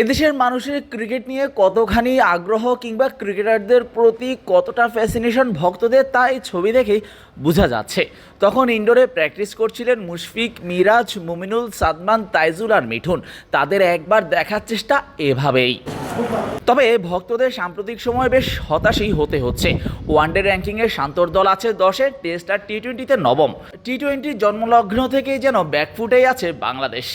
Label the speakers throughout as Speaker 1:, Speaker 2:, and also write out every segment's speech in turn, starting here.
Speaker 1: এদেশের মানুষের ক্রিকেট নিয়ে কতখানি আগ্রহ কিংবা ক্রিকেটারদের প্রতি কতটা ফ্যাসিনেশন ভক্তদের, তা এই ছবি দেখেই বোঝা যাচ্ছে। তখন ইনডোরে প্র্যাকটিস করছিলেন মুশফিক, মিরাজ, মুমিনুল, সাদমান, তাইজুল আর মিঠুন। তাদের একবার দেখার চেষ্টা এভাবেই। তবে ভক্তদের সাম্প্রতিক সময় বেশ হতাশই হতে হচ্ছে। ওয়ানডে র্যাঙ্কিংয়ে শান্তর দল আছে দশে টেস্ট আর টি টোয়েন্টিতে নবম। টি টোয়েন্টির জন্মলগ্ন থেকেই যেন ব্যাকফুটেই আছে বাংলাদেশ।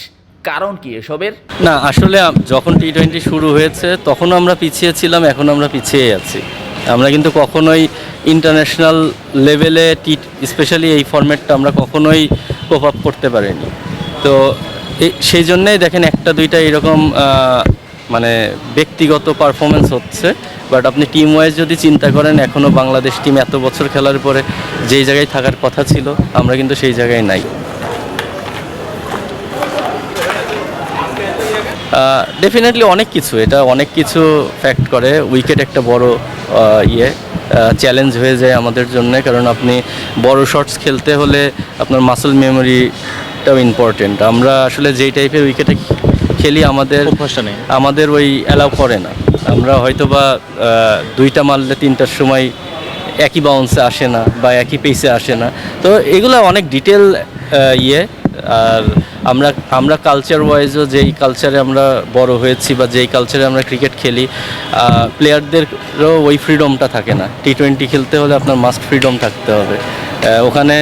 Speaker 1: কারণ কি এসবের?
Speaker 2: না, আসলে যখন টি টোয়েন্টি শুরু হয়েছে তখন আমরা পিছিয়ে ছিলাম, এখন আমরা পিছিয়ে আছি। আমরা কিন্তু কখনোই ইন্টারন্যাশনাল লেভেলে টি স্পেশালি এই ফরম্যাটটা আমরা কখনোই কোপ আপ করতে পারিনি। তো সেই জন্যেই দেখেন একটা, দুইটা এরকম মানে ব্যক্তিগত পারফরমেন্স হচ্ছে। বাট আপনি টিম ওয়াইজ যদি চিন্তা করেন এখনও বাংলাদেশ টিম এত বছর খেলার পরে যেই জায়গায় থাকার কথা ছিল, আমরা কিন্তু সেই জায়গায় নাই। ডেফিনেটলি অনেক কিছু। এটা অনেক কিছু ফ্যাক্ট করে। উইকেট একটা বড় ইয়ে চ্যালেঞ্জ হয়ে যায় আমাদের জন্য। কারণ আপনি বড় শটস খেলতে হলে আপনার মাসল মেমোরিটাও ইম্পর্টেন্ট আমরা আসলে যেই টাইপের উইকেটে খেলি আমাদের আমাদের ওই অ্যালাউ করে না। আমরা হয়তো বা দুইটা মারলে তিনটার সময় একই বাউন্সে আসে না বা একই পেসে আসে না। তো এগুলো অনেক ডিটেল ইয়ে। আর আমরা আমরা কালচার ওয়াইজও যেই কালচারে আমরা বড় হয়েছি বা যেই কালচারে আমরা ক্রিকেট খেলি প্লেয়ারদেরও ওই ফ্রিডমটা থাকে না। টি টোয়েন্টি খেলতে হলে আপনার মাস্ট ফ্রিডম থাকতে হবে। ওখানে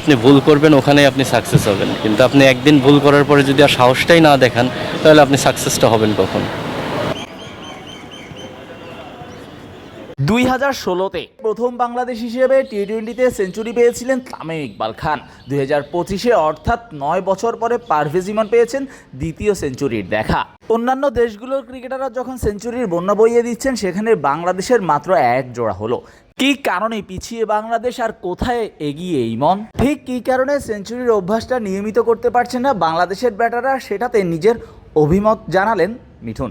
Speaker 2: আপনি ভুল করবেন, ওখানেই আপনি সাকসেস হবেন। কিন্তু আপনি একদিন ভুল করার পরে যদি আর সাহসটাই না দেখান, তাহলে আপনি সাকসেসটা হবেন কখন?
Speaker 1: দুই হাজার ষোলোতে প্রথম বাংলাদেশ হিসেবে টি টোয়েন্টিতে সেঞ্চুরি পেয়েছিলেন তামিম ইকবাল খান। দুই হাজার পঁচিশে অর্থাৎ নয় বছর পরে পারভেজ ইমন পেয়েছেন দ্বিতীয় সেঞ্চুরির দেখা। অন্যান্য দেশগুলোর ক্রিকেটাররা যখন সেঞ্চুরির বন্যা বইয়ে দিচ্ছেন, সেখানে বাংলাদেশের মাত্র এক জোড়া হলো। কি কারণে পিছিয়ে বাংলাদেশ আর কোথায় এগিয়ে এই মন ঠিক কী কারণে সেঞ্চুরির অভ্যাসটা নিয়মিত করতে পারছে না বাংলাদেশের ব্যাটাররা, সেটাতে নিজের অভিমত জানালেন মিঠুন।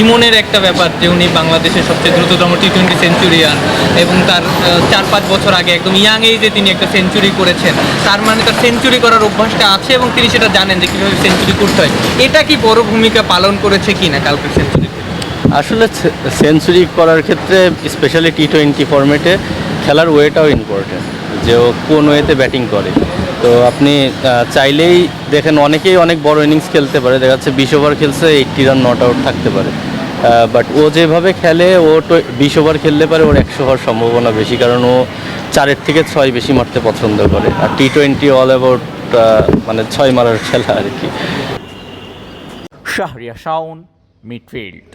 Speaker 3: ইমনের একটা ব্যাপার যে উনি বাংলাদেশের সবচেয়ে দ্রুততম টি টোয়েন্টি সেঞ্চুরিয়ান এবং তার চার পাঁচ বছর আগে একদম ইয়াং এজে তিনি একটা সেঞ্চুরি করেছেন। তার মানে তার সেঞ্চুরি করার অভ্যাসটা আছে এবং তিনি সেটা জানেন যে কীভাবে সেঞ্চুরি করতে হয়। এটা কি বড় ভূমিকা পালন করেছে কি না কালকের সেঞ্চুরি
Speaker 2: আসলে সেঞ্চুরি করার ক্ষেত্রে স্পেশালি টি টোয়েন্টি ফর্মেটে খেলার ওয়েটাও ইম্পর্টেন্ট যে ও কোন ওয়েতে ব্যাটিং করে। তো আপনি চাইলেই দেখেন অনেকেই অনেক বড় ইনিংস খেলতে পারে। দেখা যাচ্ছে বিশ ওভার খেলছে এইটটি রান নট আউট থাকতে পারে। বাট ও যেভাবে খেলে, ও তো বিশ ওভার খেললে পারে, ওর একশো হওয়ার সম্ভাবনা বেশি, কারণ ও চারের থেকে ছয় বেশি মারতে পছন্দ করে। আর টি টোয়েন্টি অল অ্যাবাউট মানে ছয় মারার খেলা আর কি।
Speaker 1: শাহরিয়া শাওন, মিডফিল্ড।